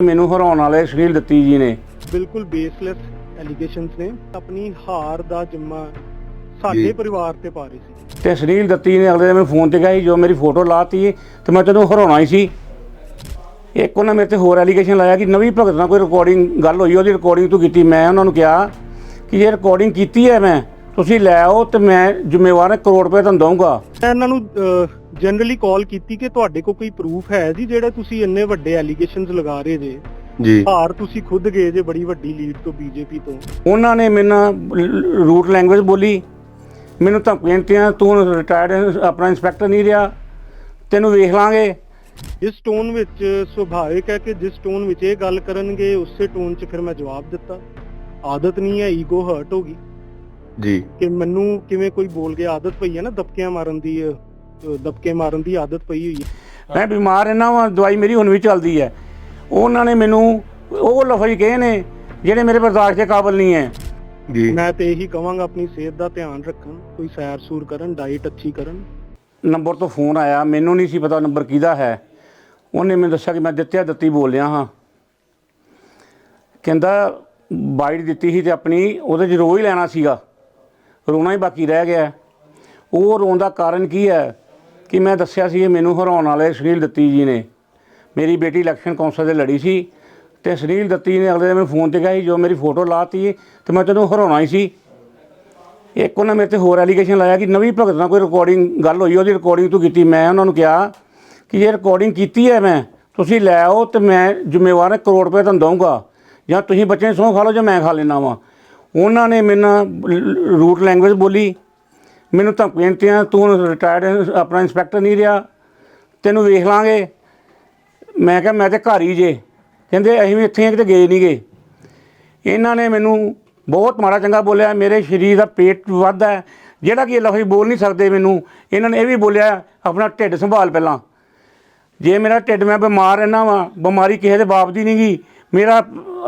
ਮੈਨੂੰ ਹਰਾਉਣ ਵਾਲੇ ਸੁਨੀਲ ਦੱਤੀ ਜੀ ਨੇ। ਬਿਲਕੁਲ ਬੇਸਲੈਸ ਐਲੀਗੇਸ਼ਨਸ ਨੇ। ਆਪਣੀ ਹਾਰ ਦਾ ਜਿੰਮਾ ਸਾਡੇ। ਪਰਿਵਾਰ ਤੇ ਪਾ ਰਹੇ ਸੀ। ਤੇ ਸੁਨੀਲ ਦੱਤੀ ਨੇ ਅਗਲੇ ਦਿਨ ਮੈਨੂੰ ਫੋਨ ਤੇ ਕਿਹਾ ਸੀ ਜੋ ਮੇਰੀ ਫੋਟੋ ਲਾਤੀ ਤੇ ਮੈਂ ਤੈਨੂੰ ਹਰਾਉਣਾ ਹੀ ਸੀ। ਇੱਕ ਉਹਨਾਂ ਮੇਰੇ ਤੇ ਹੋਰ ਐਲੀਗੇਸ਼ਨ ਲਾਇਆ ਕਿ ਨਵੀਂ ਭਗਤ ਨਾਲ ਕੋਈ ਰਿਕਾਰਡਿੰਗ ਗੱਲ ਹੋਈ ਉਹਦੀ ਰਿਕਾਰਡਿੰਗ ਤੂੰ ਕੀਤੀ। ਮੈਂ ਉਹਨਾਂ ਨੂੰ ਕਿਹਾ ਕਿ ਇਹ ਰਿਕਾਰਡਿੰਗ ਕੀਤੀ ਹੈ ਮੈਂ। ਤੁਸੀਂ ਲੈ ਆਓ ਤੇ ਮੈਂ ਜ਼ਿੰਮੇਵਾਰ ਹਾਂ ਕਰੋੜ ਰੁਪਏ ਤੁਹਾਨੂੰ ਦਊਂਗਾ। ਮੈਂ ਇਹਨਾਂ ਨੂੰ ਜਨਰਲੀ ਕਾਲ ਕੀਤੀ ਕਿ ਤੁਹਾਡੇ ਕੋਲ ਕੋਈ ਪ੍ਰੂਫ ਹੈ ਜੀ ਜਿਹੜਾ ਤੁਸੀਂ ਇੰਨੇ ਵੱਡੇ ਐਲੀਗੇਸ਼ਨਸ ਲਗਾ ਰਹੇ ਜੇ। ਜੀ। ਹਾਰ ਤੁਸੀਂ ਖੁਦ ਗਏ ਜੇ ਬੜੀ ਵੱਡੀ ਲੀਡ ਤੋਂ ਬੀਜੇਪੀ ਤੋਂ। ਉਹਨਾਂ ਨੇ ਮੈਨੂੰ ਰੂਟ ਲੈਂਗੁਏਜ ਬੋਲੀ। ਮੈਨੂੰ ਧਮਕੀਆਂ ਦਿੱਤੀਆਂ ਤੂੰ ਰਿਟਾਇਰਡ ਆਪਣਾ ਇੰਸਪੈਕਟਰ ਨਹੀਂ ਰਿਹਾ। ਤੈਨੂੰ ਵੇਖ ਲਾਂਗੇ। ਜਿਸ ਟੋਨ ਵਿੱਚ ਸੁਭਾਵਿਕ ਹੈ ਕਿ ਜਿਸ ਟੋਨ ਵਿੱਚ ਇਹ ਗੱਲ ਕਰਨਗੇ ਉਸੇ ਟੋਨ 'ਚ ਫਿਰ ਮੈਂ ਜਵਾਬ ਦਿੱਤਾ। ਆਦਤ ਨਹੀਂ ਹੈ ਈਗੋ ਹਰਟ ਹੋ ਗਈ। ਜੀ। ਕਿ ਮੈਨੂੰ ਕਿਵੇਂ ਕੋਈ ਬੋਲ ਗਿਆ ਆਦਤ ਪਈ ਹੈ ਨਾ ਦਬਕਿਆਂ ਮਾਰਨ ਦੀ ਅਹ, ਦਬਕੇ ਮਾਰਨ ਦੀ ਆਦਤ ਪਈ ਹੋਈ ਹੈ। ਮੈਂ ਬਿਮਾਰ ਰਹਿਣਾ ਵਾਂ ਦਵਾਈ ਮੇਰੀ ਹੁਣ ਵੀ ਚੱਲਦੀ ਹੈ। ਉਹਨਾਂ ਨੇ ਮੈਨੂੰ ਉਹ ਲਫ਼ਜ਼ ਕਹੇ ਨੇ ਜਿਹੜੇ ਮੇਰੇ ਬਰਦਾਸ਼ਤ ਦੇ ਕਾਬਿਲ ਨਹੀਂ ਹੈ। ਜੀ। ਮੈਂ ਤੇ ਇਹੀ ਕਵਾਂਗਾ ਆਪਣੀ ਸਿਹਤ ਦਾ ਧਿਆਨ ਰੱਖਣ ਕੋਈ ਸੈਰ ਸੂਰ ਕਰਨ ਡਾਈਟ ਅੱਛੀ ਕਰਨ। ਨੰਬਰ ਤੋਂ ਫੋਨ ਆਇਆ ਮੈਨੂੰ ਨਹੀਂ ਸੀ ਪਤਾ ਨੰਬਰ ਕਿਹਦਾ ਹੈ। ਉਹਨੇ ਮੈਨੂੰ ਦੱਸਿਆ ਕਿ ਮੈਂ ਦਿੱਤਿਆ ਦਿੱਤੀ ਬੋਲ ਰਿਹਾ ਹਾਂ। ਕਹਿੰਦਾ ਬਾਈਟ ਦਿੱਤੀ ਸੀ ਤੇ ਆਪਣੀ ਉਹਦੇ 'ਚ ਰੋ ਹੀ ਲੈਣਾ ਸੀਗਾ। ਰੋਣਾ ਹੀ ਬਾਕੀ ਰਹਿ ਗਿਆ। ਉਹ ਰੋਣ ਦਾ ਕਾਰਨ ਕੀ ਹੈ ਕਿ ਮੈਂ ਦੱਸਿਆ ਸੀ, ਇਹ ਮੈਨੂੰ ਹਰਾਉਣ ਵਾਲੇ ਸੁਨੀਲ ਦੱਤੀ ਜੀ ਨੇ। ਮੇਰੀ ਬੇਟੀ ਇਲੈਕਸ਼ਨ ਕੌਂਸਲ ਦੇ ਲੜੀ ਸੀ ਤੇ ਸੁਨੀਲ ਦੱਤੀ ਨੇ ਅਗਲੇ ਦਿਨ ਮੈਨੂੰ ਫੋਨ ਤੇ ਕਿਹਾ ਸੀ, ਜੋ ਮੇਰੀ ਫੋਟੋ ਲਾਤੀ ਤੇ ਮੈਂ ਤੈਨੂੰ ਹਰਾਉਣਾ ਹੀ ਸੀ। ਇੱਕ ਉਹਨਾਂ ਮੇਰੇ ਤੇ ਹੋਰ ਐਲੀਗੇਸ਼ਨ ਲਾਇਆ ਕਿ ਨਵੀਂ ਭਗਤ ਨਾਲ ਕੋਈ ਰਿਕਾਰਡਿੰਗ ਗੱਲ ਹੋਈ, ਉਹਦੀ ਰਿਕਾਰਡਿੰਗ ਤੂੰ ਕੀਤੀ। ਮੈਂ ਉਹਨਾਂ ਨੂੰ ਕਿਹਾ ਕਿ ਇਹ ਰਿਕਾਰਡਿੰਗ ਕੀਤੀ ਹੈ ਮੈਂ, ਤੁਸੀਂ ਲੈ ਆਓ ਤੇ ਮੈਂ ਜ਼ਿੰਮੇਵਾਰ ਕਰੋੜ ਰੁਪਏ ਤੁਹਾਨੂੰ ਦਊਂਗਾ। ਜਾਂ ਤੁਸੀਂ ਬੱਚੇ ਨੂੰ ਸਹੁੰ ਖਾ ਲਓ ਜਾਂ ਮੈਂ ਖਾ ਲੈਣਾ ਵਾਂ। ਉਹਨਾਂ ਨੇ ਮੈਨੂੰ ਰੂਟ ਲੈਂਗੁਏਜ ਬੋਲੀ। ਮੈਨੂੰ ਧਮਕੀਆਂ ਦਿੱਤੀਆਂ ਤੂੰ ਰਿਟਾਇਰਡ ਆਪਣਾ ਇੰਸਪੈਕਟਰ ਨਹੀਂ ਰਿਹਾ। ਤੈਨੂੰ ਵੇਖ ਲਾਂਗੇ। ਮੈਂ ਕਿਹਾ, ਮੈਂ ਤੇ ਘਰ ਹੀ ਜੇ। ਕਹਿੰਦੇ, ਅਸੀਂ ਵੀ ਇੱਥੇ ਕਿਤੇ ਗਏ ਨਹੀਂ ਗਏ ਇਹਨਾਂ ਨੇ ਮੈਨੂੰ ਬਹੁਤ ਮਾੜਾ ਚੰਗਾ ਬੋਲਿਆ। ਮੇਰੇ ਸਰੀਰ ਦਾ ਪੇਟ ਵੱਧਦਾ ਹੈ। ਜਿਹੜਾ ਕਿ ਇਹ ਲਫ਼ਜ਼ ਬੋਲ ਨਹੀਂ ਸਕਦੇ ਮੈਨੂੰ। ਇਹਨਾਂ ਨੇ ਇਹ ਵੀ ਬੋਲਿਆ, ਆਪਣਾ ਢਿੱਡ ਸੰਭਾਲ ਪਹਿਲਾਂ। ਜੇ ਮੇਰਾ ਢਿੱਡ ਮੈਂ ਬਿਮਾਰ ਰਹਿਣਾ ਵਾਂ, ਬਿਮਾਰੀ ਕਿਸੇ ਦੇ ਬਾਪ ਦੀ ਨਹੀਂ ਗੀ ਮੇਰਾ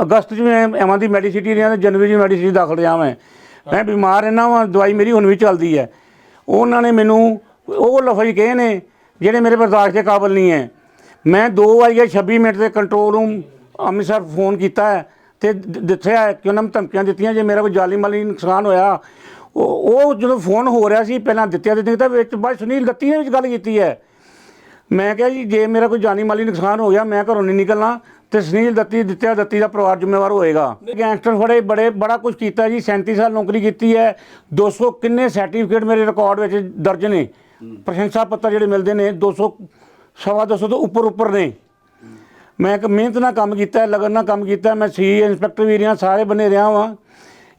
ਅਗਸਤ 'ਚ ਮੈਂ ਐਵਾਂ ਦੀ ਮੈਡੀਸਿਟੀ ਰਿਹਾ ਤੇ ਜਨਵਰੀ 'ਚ ਮੈਡੀਸਿਟੀ ਦਾਖਲ ਰਿਹਾ ਮੈਂ। ਮੈਂ ਬਿਮਾਰ ਰਹਿਣਾ ਵਾਂ, ਦਵਾਈ ਮੇਰੀ ਹੁਣ ਵੀ ਚੱਲਦੀ ਹੈ ਉਹਨਾਂ ਨੇ ਮੈਨੂੰ, ਉਹ ਲਫ਼ਜ਼ ਕਹੇ ਨੇ, ਜਿਹੜੇ ਮੇਰੇ ਬਰਦਾਸ਼ਤ ਦੇ ਕਾਬਲ ਨਹੀਂ ਹੈ ਮੈਂ 2 ਵਜੇ 26 ਮਿੰਟ ਦੇ ਕੰਟਰੋਲ ਰੂਮ ਅੰਮ੍ਰਿਤਸਰ ਫੋਨ ਕੀਤਾ ਹੈ ਤੇ ਦੱਸਿਆ ਕਿ ਉਹਨਾਂ ਨੂੰ ਧਮਕੀਆਂ ਦਿੱਤੀਆਂ ਜੇ ਮੇਰਾ ਕੋਈ ਜਾਲੀ ਮਾਲੀ ਨੁਕਸਾਨ ਹੋਇਆ। ਉਹ ਉਹ ਜਦੋਂ ਫੋਨ ਹੋ ਰਿਹਾ ਸੀ, ਪਹਿਲਾਂ ਦਿੱਤਿਆ ਦਿੱਤੀਆਂ ਤਾਂ ਵਿੱਚ ਬਾਅਦ ਸੁਨੀਲ ਗੱਤੀ ਨੇ ਵਿੱਚ ਗੱਲ ਕੀਤੀ ਹੈ ਮੈਂ ਕਿਹਾ ਜੀ, ਜੇ ਮੇਰਾ ਕੋਈ ਜਾਨੀ ਮਾਲੀ ਨੁਕਸਾਨ ਹੋ ਗਿਆ, ਮੈਂ ਘਰੋਂ ਨਹੀਂ ਨਿਕਲਣਾ। ਤੇ ਸੁਨੀਲ ਦੱਤੀ ਦਿੱਤਿਆ, ਦੱਤੀ ਦਾ ਪਰਿਵਾਰ ਜ਼ਿੰਮੇਵਾਰ ਹੋਏਗਾ। ਗੈਂਗਸਟਰ ਫੜੇ, ਬੜੇ, ਬੜਾ ਕੁਝ ਕੀਤਾ ਜੀ 37 ਸਾਲ ਨੌਕਰੀ ਕੀਤੀ ਹੈ। 200 ਕਿੰਨੇ ਸਰਟੀਫਿਕੇਟ ਮੇਰੇ ਰਿਕਾਰਡ ਵਿੱਚ ਦਰਜ ਨੇ। ਪ੍ਰਸ਼ੰਸਾ ਪੱਤਰ ਜਿਹੜੇ ਮਿਲਦੇ ਨੇ 200 ਸਵਾ 200 ਤੋਂ ਉੱਪਰ ਉੱਪਰ ਨੇ। ਮੈਂ ਇੱਕ ਮਿਹਨਤ ਨਾਲ ਕੰਮ ਕੀਤਾ, ਲਗਨ ਨਾਲ ਕੰਮ ਕੀਤਾ, ਮੈਂ ਸੀ ਇੰਸਪੈਕਟਰ ਵੀ ਰਿਹਾ, ਸਾਰੇ ਬੰਨੇ ਰਿਹਾ ਵਾਂ।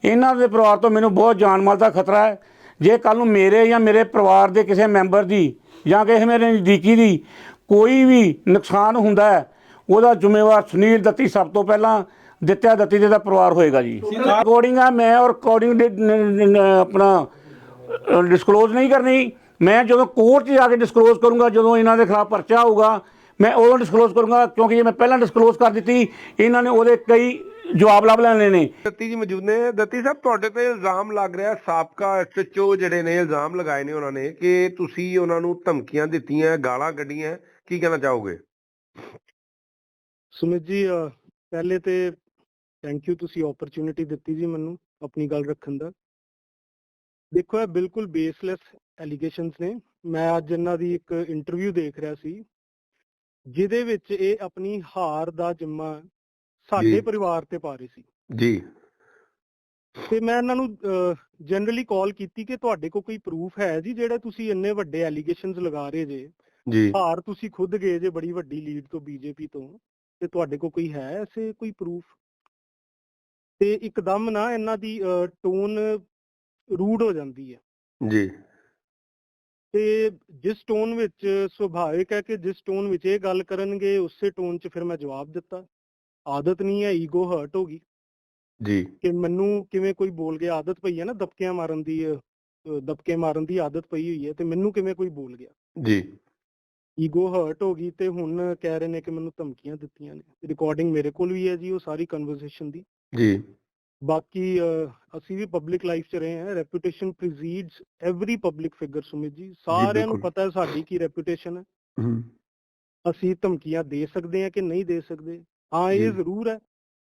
ਇਹਨਾਂ ਦੇ ਪਰਿਵਾਰ ਤੋਂ ਮੈਨੂੰ ਬਹੁਤ ਜਾਨ ਮਾਲ ਦਾ ਖਤਰਾ ਹੈ। ਜੇ ਕੱਲ ਨੂੰ ਮੇਰੇ ਜਾਂ ਮੇਰੇ ਪਰਿਵਾਰ ਦੇ ਕਿਸੇ ਮੈਂਬਰ ਦੀ ਜਾਂ ਕਿਸੇ ਮੇਰੇ ਨਜ਼ਦੀਕੀ ਦੀ ਕੋਈ ਵੀ ਨੁਕਸਾਨ ਹੁੰਦਾ ਹੈ ਉਹਦਾ ਜ਼ਿੰਮੇਵਾਰ ਸੁਨੀਲ ਦੱਤੀ ਸਭ ਤੋਂ ਪਹਿਲਾਂ ਦਿੱਤਿਆ ਦੱਤੀ ਦੇ ਦਾ ਪਰਿਵਾਰ ਹੋਏਗਾ ਜੀ। ਰਿਕਾਰਡਿੰਗ ਆ ਮੈਂ ਔਰ ਰਿਕਾਰਡਿੰਗ ਆਪਣਾ ਡਿਸਕਲੋਜ਼ ਨਹੀਂ ਕਰਨੀ। ਮੈਂ ਜਦੋਂ ਕੋਰਟ 'ਚ ਜਾ ਕੇ ਡਿਸਕਲੋਜ਼ ਕਰੂੰਗਾ ਜਦੋਂ ਇਹਨਾਂ ਦੇ ਖਿਲਾਫ ਪਰਚਾ ਹੋਊਗਾ ਮੈਂ ਉਦੋਂ ਡਿਸਕਲੋਜ਼ ਕਰੂੰਗਾ ਕਿਉਂਕਿ ਜੇ ਮੈਂ ਪਹਿਲਾਂ ਡਿਸਕਲੋਜ਼ ਕਰ ਦਿੱਤੀ ਇਹਨਾਂ ਨੇ ਉਹਦੇ ਕਈ ਜਵਾਬ ਲੱਭ ਲੈਣੇ ਨੇ। ਦੱਤੀ ਜੀ ਮੌਜੂਦ ਨੇ। ਦੱਤੀ ਸਾਹਿਬ ਤੁਹਾਡੇ ਤੇ ਇਲਜ਼ਾਮ ਲੱਗ ਰਿਹਾ ਸਾਬਕਾ ਐਸਐਚਓ ਜਿਹੜੇ ਨੇ ਇਲਜ਼ਾਮ ਲਗਾਏ ਨੇ ਉਹਨਾਂ ਨੇ ਕਿ ਤੁਸੀਂ ਉਹਨਾਂ ਨੂੰ ਧਮਕੀਆਂ ਦਿੱਤੀਆਂ ਗਾਲਾਂ ਕੱਢੀਆਂ। ਕੀ ਕਹਿਣਾ ਚਾਹੋਗੇ? ਸੁਮਿਤ ਜੀ ਪਹਿਲੇ ਤੇ ਥੈਂਕ ਯੂ ਤੁਸੀਂ ਓਪਰਚ्युनिटी ਦਿੱਤੀ ਜੀ ਮੈਨੂੰ ਆਪਣੀ ਗੱਲ ਰੱਖਣ ਦਾ। ਦੇਖੋ ਇਹ ਬਿਲਕੁਲ ਬੇਸਲੈਸ ਐਲੀਗੇਸ਼ਨਸ ਨੇ। ਮੈਂ ਅੱਜ ਇਹਨਾਂ ਦੀ ਇੱਕ ਇੰਟਰਵਿਊ ਦੇਖ ਰਿਹਾ ਸੀ ਜਿਹਦੇ ਵਿੱਚ ਇਹ ਆਪਣੀ ਹਾਰ ਦਾ ਜ਼ਿੰਮਾ ਸਾਡੇ ਪਰਿਵਾਰ ਤੇ ਪਾ ਰਹੀ ਸੀ। ਜੀ। ਤੇ ਮੈਂ ਇਹਨਾਂ ਨੂੰ ਜਨਰਲੀ ਕਾਲ ਕੀਤੀ ਕਿ ਤੁਹਾਡੇ ਕੋਲ ਕੋਈ ਪ੍ਰੂਫ ਹੈ ਜੀ ਜਿਹੜਾ ਤੁਸੀਂ ਇੰਨੇ ਵੱਡੇ ਐਲੀਗੇਸ਼ਨਸ ਲਗਾ ਰਹੇ ਜੇ। ਜੀ। ਹਾਰ ਤੁਸੀਂ ਖੁਦ ਗਏ ਜੇ ਬੜੀ ਵੱਡੀ ਲੀਡ ਤੋਂ ਬੀਜੇਪੀ ਤੋਂ। ਤੇ ਤੁਹਾਡੇ ਕੋਲ ਕੋਈ ਹੈ ਐਸੇ ਕੋਈ ਪ੍ਰੂਫ ਤੇ ਇੱਕਦਮ ਨਾ ਇਹਨਾਂ ਦੀ ਟੋਨ ਰੂਡ ਹੋ ਜਾਂਦੀ ਹੈ। ਜੀ। ਤੇ ਜਿਸ ਟੋਨ ਵਿੱਚ ਸੁਭਾਵਿਕ ਹੈ ਕਿ ਜਿਸ ਟੋਨ ਵਿੱਚ ਇਹ ਗੱਲ ਕਰਨਗੇ ਉਸੇ ਟੋਨ 'ਚ ਫਿਰ ਮੈਂ ਜਵਾਬ ਦਿੱਤਾ। ਆਦਤ ਨਹੀਂ ਹੈ ਈਗੋ ਹਰਟ ਹੋ ਗਈ। ਜੀ। ਕਿ ਮੈਨੂੰ ਕਿਵੇਂ ਕੋਈ ਬੋਲ ਗਿਆ ਆਦਤ ਪਈ ਹੈ ਨਾ ਦਬਕਿਆਂ ਮਾਰਨ ਦੀ ਦਬਕੇ ਮਾਰਨ ਦੀ ਆਦਤ ਪਈ ਹੋਈ ਹੈ ਤੇ ਮੈਨੂੰ ਕਿਵੇਂ ਕੋਈ ਬੋਲ ਗਿਆ। ਜੀ। ਈਗੋ ਹਰਟ ਹੋ ਗਈ ਤੇ ਹੁਣ ਕਹਿ ਰਹੇ ਨੇ ਕਿ ਮੈਨੂੰ ਧਮਕੀਆਂ ਦਿੱਤੀਆਂ ਨੇ। ਰਿਕਾਰਡਿੰਗ ਮੇਰੇ ਕੋਲ ਵੀ ਹੈ ਜੀ ਉਹ ਸਾਰੀ ਕਨਵਰਸੇਸ਼ਨ ਦੀ। ਜੀ। ਬਾਕੀ ਅਸੀਂ ਵੀ ਪਬਲਿਕ ਲਾਈਫ 'ਚ ਰਹੇ ਹਾਂ reputation precedes every public figure Sumit ji. ਸਾਰਿਆਂ ਨੂੰ। ਪਤਾ ਹੈ ਸਾਡੀ ਕੀ ਰੈਪਿਊਟੇਸ਼ਨ ਹੈ। ਅਸੀਂ ਧਮਕੀਆਂ ਦੇ ਸਕਦੇ ਹਾਂ ਕਿ ਨਹੀਂ ਦੇ ਸਕਦੇ? ਹਾਂ ਇਹ। ਜ਼ਰੂਰ ਹੈ।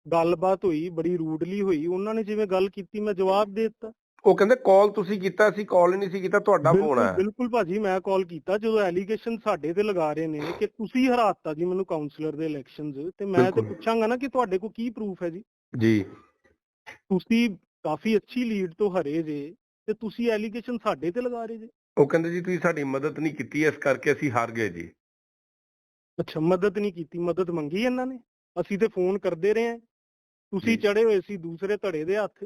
ਗੱਲਬਾਤ ਹੋਈ ਬੜੀ ਰੂਡਲੀ ਹੋਈ। ਉਹਨਾਂ ਨੇ ਜਿਵੇਂ ਗੱਲ ਕੀਤੀ ਮੈਂ ਜਵਾਬ ਦੇ ਦਿੱਤਾ। ਉਹ ਕਹਿੰਦੇ ਕਾਲ ਤੁਸੀਂ ਕੀਤਾ ਸੀ ਕਾਲ ਹੀ ਨਹੀਂ ਸੀ ਕੀਤਾ ਤੁਹਾਡਾ ਫੋਨ ਬਿਲਕੁਲ ਆਇਆ ਬਿਲਕੁਲ ਭਾਜੀ ਮੈਂ ਕਾਲ ਕੀਤਾ ਜਦੋਂ ਐਲੀਗੇਸ਼ਨ ਸਾਡੇ ਤੇ ਲਗਾ ਰਹੇ ਨੇ ਕਿ ਤੁਸੀਂ ਹਰਾਤਾ ਜੀ ਮੈਨੂੰ ਕਾਉਂਸਲਰ ਦੇ ਇਲੈਕਸ਼ਨਸ ਤੇ ਮੈਂ ਤੇ ਬਿਲਕੁਲ। ਪੁੱਛਾਂਗਾ ਨਾ ਕਿ ਤੁਹਾਡੇ ਕੋਲ ਕੀ ਪ੍ਰੂਫ ਹੈ ਜੀ? ਜੀ। ਤੁਸੀਂ ਕਾਫੀ ਅੱਛੀ ਲੀਡ ਤੋਂ ਹਰੇ ਜੇ ਤੇ ਤੁਸੀਂ ਐਲੀਗੇਸ਼ਨ ਸਾਡੇ ਤੇ ਲਗਾ ਰਹੇ ਜੇ? ਉਹ ਕਹਿੰਦੇ ਜੀ ਤੁਸੀਂ ਸਾਡੀ ਮਦਦ ਨਹੀਂ ਕੀਤੀ ਇਸ ਕਰਕੇ ਅਸੀਂ ਹਾਰ ਗਏ ਜੀ। ਅੱਛਾ ਮਦਦ ਨਹੀਂ ਕੀਤੀ ਮਦਦ ਮੰਗੀ ਇਹਨਾਂ ਨੇ? ਅਸੀਂ ਤੇ ਫੋਨ ਕਰਦੇ ਰਹੇ ਹਾਂ। ਤੁਸੀਂ ਜੀ। ਚੜੇ ਹੋਏ ਸੀ ਦੂਸਰੇ ਧੜੇ ਦੇ ਹੱਥ।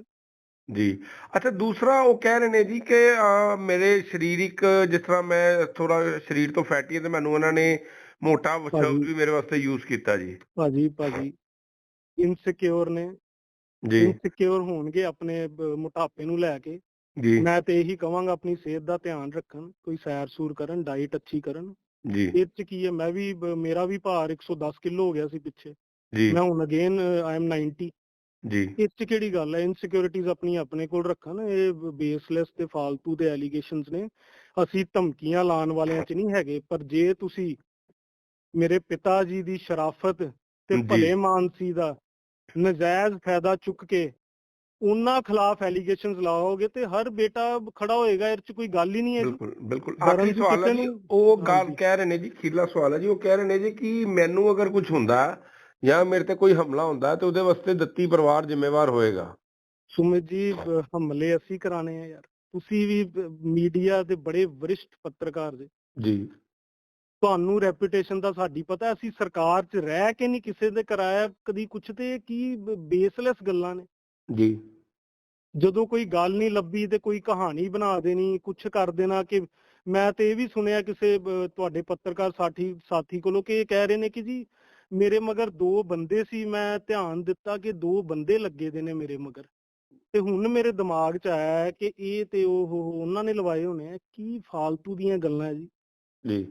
ਜੀ। ਅੱਛਾ ਦੂਸਰਾ ਉਹ ਕਹਿ ਰਹੇ ਨੇ ਜੀ ਕਿ ਮੇਰੇ ਸਰੀਰਿਕ ਜਿਸ ਤਰ੍ਹਾਂ ਮੈਂ ਥੋੜਾ ਸਰੀਰ ਤੋਂ ਫੈਟੀ ਹਾਂ ਤੇ ਮੈਨੂੰ ਉਹਨਾਂ ਨੇ ਮੋਟਾ ਸ਼ਬਦ। ਵੀ ਮੇਰੇ ਵਾਸਤੇ ਯੂਜ਼ ਕੀਤਾ ਜੀ। ਭਾਜੀ ਭਾਜੀ। ਇਨਸਿਕਿਉਰ ਨੇ। ਜੀ। ਇਨਸਿਕਿਉਰ ਹੋਣਗੇ ਆਪਣੇ ਮੋਟਾਪੇ ਨੂੰ ਲੈ ਕੇ। ਜੀ। ਮੈਂ ਤੇ ਇਹੀ ਕਵਾਂਗਾ ਆਪਣੀ ਸਿਹਤ ਦਾ ਧਿਆਨ ਰੱਖਣ ਕੋਈ ਸੈਰ ਸੂਰ ਕਰਨ ਡਾਈਟ ਅੱਛੀ ਕਰਨ। ਜੀ। ਇਹ ਚ ਕੀ ਹੈ ਮੈਂ ਵੀ ਮੇਰਾ ਵੀ ਭਾਰ 110 ਕਿਲੋ ਹੋ ਗਿਆ ਸੀ ਪਿੱਛੇ। ਜੀ। ਮੈਂ ਹੁਣ ਅਗੇਨ ਆਈ ਐਮ 90 ਜੀ। ਇਸ ਚ ਕਿਹੜੀ ਗੱਲ ਹੈ? ਇਨਸਿਕਿਉਰਿਟੀਜ਼ ਆਪਣੀ ਆਪਣੇ ਕੋਲ ਰੱਖਣ ਇਹ ਬੇਸਲੈਸ ਤੇ ਫਾਲਤੂ ਦੇ ਐਲੀਗੇਸ਼ਨਸ ਨੇ। ਅਸੀਂ ਧਮਕੀਆਂ ਲਾਉਣ ਵਾਲਿਆਂ ਚ ਨਹੀਂ ਹੈਗੇ ਪਰ ਜੇ ਤੁਸੀਂ ਮੇਰੇ ਪਿਤਾ ਜੀ ਦੀ ਸ਼ਰਾਫਤ ਤੇ। ਭਲੇ ਮਾਨਸੀ ਦਾ ਨਜਾਇਜ਼ ਫਾਇਦਾ ਚੁੱਕ ਕੇ ਉਹਨਾਂ ਖਿਲਾਫ ਐਲੀਗੇਸ਼ਨਸ ਲਾਓਗੇ ਤੇ ਹਰ ਬੇਟਾ ਖੜਾ ਹੋਏਗਾ ਇਹ ਚ ਕੋਈ ਗੱਲ ਹੀ ਨਹੀਂ ਹੈ ਬਿਲਕੁਲ ਬਿਲਕੁਲ। ਆਖਰੀ ਸਵਾਲ ਹੈ ਉਹ ਗੱਲ। ਕਹਿ ਰਹੇ ਨੇ ਜੀ ਖੀਲਾ ਸਵਾਲ ਹੈ ਜੀ ਉਹ ਕਹਿ ਰਹੇ ਨੇ ਜੀ ਕਿ ਮੈਨੂੰ ਅਗਰ ਕੁਝ ਹੁੰਦਾ ਜਾਂ ਮੇਰੇ ਤੇ ਕੋਈ ਹਮਲਾ ਹੁੰਦਾ ਤੇ ਉਹਦੇ ਵਾਸਤੇ ਦੱਤੀ ਪਰਿਵਾਰ ਜ਼ਿੰਮੇਵਾਰ ਹੋਏਗਾ। ਸੁਮਿਤ ਜੀ ਬ- ਹਮਲੇ ਅਸੀਂ ਕਰਾਣੇ ਆ ਯਾਰ। ਤੁਸੀਂ ਵੀ ਮੀਡੀਆ ਦੇ ਬੜੇ ਵਰਿਸ਼ਟ ਪੱਤਰਕਾਰ ਦੇ ਜੀ। ਤੁਹਾਨੂੰ ਰੈਪਿਊਟੇਸ਼ਨ ਦਾ ਸਾਡੀ ਪਤਾ ਅਸੀਂ ਸਰਕਾਰ 'ਚ ਰਹਿ ਕੇ ਨਹੀਂ ਕਿਸੇ ਦੇ ਕਰਾਇਆ ਕਦੀ ਕੁਛ ਤੇ ਇਹ ਕੀ ਬੇਸਲੈਸ ਗੱਲਾਂ ਨੇ। ਜੀ। ਜਦੋਂ ਕੋਈ ਗੱਲ ਨਹੀਂ ਲੱਭੀ ਤੇ ਕੋਈ ਕਹਾਣੀ ਬਣਾ ਦੇਣੀ ਕੁਛ ਕਰ ਦੇਣਾ ਕਿ ਮੈਂ ਤੇ ਇਹ ਵੀ ਸੁਣਿਆ ਕਿਸੇ ਤੁਹਾਡੇ ਪੱਤਰਕਾਰ ਸਾਥੀ ਸਾਥੀ ਕੋਲੋਂ ਕਿ ਇਹ ਕਹਿ ਰਹੇ ਨੇ ਕਿ ਜੀ ਮੇਰੇ ਮਗਰ ਦੋ ਬੰਦੇ ਸੀ ਮੈਂ ਧਿਆਨ ਦਿੱਤਾ ਕਿ ਦੋ ਬੰਦੇ ਲੱਗੇ ਦੇ ਨੇ ਮੇਰੇ ਮਗਰ। ਤੇ ਹੁਣ ਮੇਰੇ ਦਿਮਾਗ 'ਚ ਆਇਆ ਕਿ ਇਹ ਤੇ ਉਹ ਉਹਨਾਂ ਨੇ ਲਵਾਏ ਹੋਣੇ ਆ। ਕੀ ਫਾਲਤੂ ਦੀਆਂ ਗੱਲਾਂ ਜੀ। ਜੀ।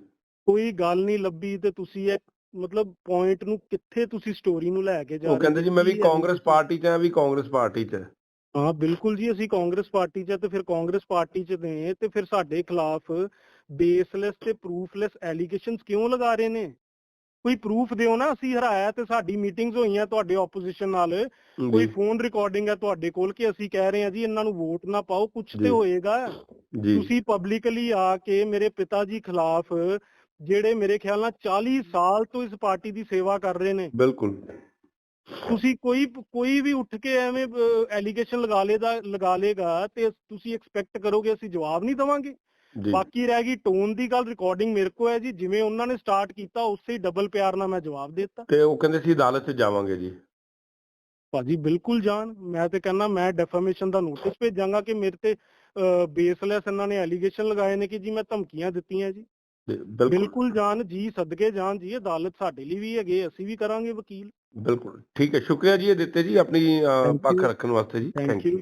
ਕੋਈ ਗੱਲ ਨਹੀਂ ਲੱਭੀ ਤੇ ਤੁਸੀਂ ਇਹ ਮਤਲਬ ਪੁਆਇੰਟ ਨੂੰ ਕਿੱਥੇ ਤੁਸੀਂ ਸਟੋਰੀ ਨੂੰ ਲੈ ਕੇ ਜਾ ਉਹ ਕਹਿੰਦੇ ਜੀ? ਮੈਂ ਵੀ ਕਾਂਗਰਸ? ਪਾਰਟੀ 'ਚ ਆ ਵੀ ਕਾਂਗਰਸ ਪਾਰਟੀ 'ਚ। ਹਾਂ ਬਿਲਕੁਲ ਜੀ ਅਸੀਂ ਕਾਂਗਰਸ ਪਾਰਟੀ 'ਚ ਤੇ ਫਿਰ ਕਾਂਗਰਸ ਪਾਰਟੀ 'ਚ ਨੇ ਤੇ ਫਿਰ ਸਾਡੇ ਖਿਲਾਫ ਬੇਸਲੈਸ ਤੇ ਪ੍ਰੂਫਲੈਸ ਐਲੀਗੇਸ਼ਨਸ ਕਿਉਂ ਲਗਾ ਰਹੇ ਨੇ? ਕੋਈ ਪ੍ਰੂਫ ਦਿਓ ਨਾ ਅਸੀਂ ਹਰਾਇਆ ਤੇ ਸਾਡੀ ਮੀਟਿੰਗਸ ਹੋਈਆਂ ਤੁਹਾਡੇ ਆਪੋਜੀਸ਼ਨ ਨਾਲ। ਕੋਈ ਫੋਨ ਰਿਕਾਰਡਿੰਗ ਹੈ ਤੁਹਾਡੇ ਕੋਲ ਕਿ ਅਸੀਂ ਕਹਿ ਰਹੇ ਹਾਂ ਜੀ ਇਹਨਾਂ ਨੂੰ ਵੋਟ ਨਾ ਪਾਓ ਕੁਝ ਜੀ। ਤੇ ਹੋਏਗਾ ਤੁਸੀਂ ਪਬਲਿਕਲੀ ਆ ਕੇ ਮੇਰੇ ਪਿਤਾ ਜੀ ਖਿਲਾਫ ਜਿਹੜੇ ਮੇਰੇ ਖਿਆਲ ਨਾਲ 40 ਸਾਲ ਤੋਂ ਇਸ ਪਾਰਟੀ ਦੀ ਸੇਵਾ ਕਰ ਰਹੇ ਨੇ। ਬਿਲਕੁਲ। ਤੁਸੀਂ ਕੋਈ ਕੋਈ ਵੀ ਉੱਠ ਕੇ ਐਵੇਂ ਐਲੀਗੇਸ਼ਨ ਲਗਾ ਲੇਦਾ ਲਗਾ ਲੇਗਾ ਤੇ ਤੁਸੀਂ ਐਕਸਪੈਕਟ ਕਰੋਗੇ ਅਸੀਂ ਜਵਾਬ ਨਹੀਂ ਦਵਾਂਗੇ। ਬਾਕੀ ਰਹਿ ਗਈ ਟੋਨ ਦੀ ਗੱਲ ਰਿਕਾਰਡਿੰਗ ਮੇਰੇ ਕੋਲ ਹੈ ਜੀ ਜਿਵੇਂ ਉਹਨਾਂ ਨੇ ਸਟਾਰਟ ਕੀਤਾ ਉਸੇ ਹੀ ਡਬਲ ਪਿਆਰ ਨਾਲ ਮੈਂ ਜਵਾਬ ਦੇ ਦਿੱਤਾ। ਤੇ ਉਹ ਕਹਿੰਦੇ ਸੀ ਅਦਾਲਤ 'ਚ ਜਾਵਾਂਗੇ ਜੀ। ਭਾਜੀ ਬਿਲਕੁਲ ਜਾਣ ਮੈਂ ਤੇ ਕਹਿੰਦਾ ਮੈਂ ਡੈਫਾਮੇਸ਼ਨ ਦਾ ਨੋਟਿਸ ਭੇਜਾਂਗਾ ਕਿ ਮੇਰੇ ਤੇ ਬੇਸਲੈਸ ਇਹਨਾਂ ਨੇ ਐਲੀਗੇਸ਼ਨ ਲਗਾਏ ਨੇ ਕਿ ਜੀ ਮੈਂ ਧਮਕੀਆਂ ਦਿੱਤੀਆਂ ਜੀ। ਬਿਲਕੁਲ। ਜਾਣ ਜੀ ਸਦਕੇ ਜਾਣ ਜੀ ਅਦਾਲਤ ਸਾਡੇ ਲਈ ਵੀ ਹੈਗੇ ਅਸੀਂ ਵੀ ਕਰਾਂਗੇ ਵਕੀਲ। ਬਿਲਕੁਲ ਠੀਕ ਹੈ ਸ਼ੁਕਰੀਆ ਜੀ ਇਹ ਦਿੱਤੇ ਜੀ ਆਪਣੀ ਪੱਖ. ਰੱਖਣ ਵਾਸਤੇ ਜੀ। Thank you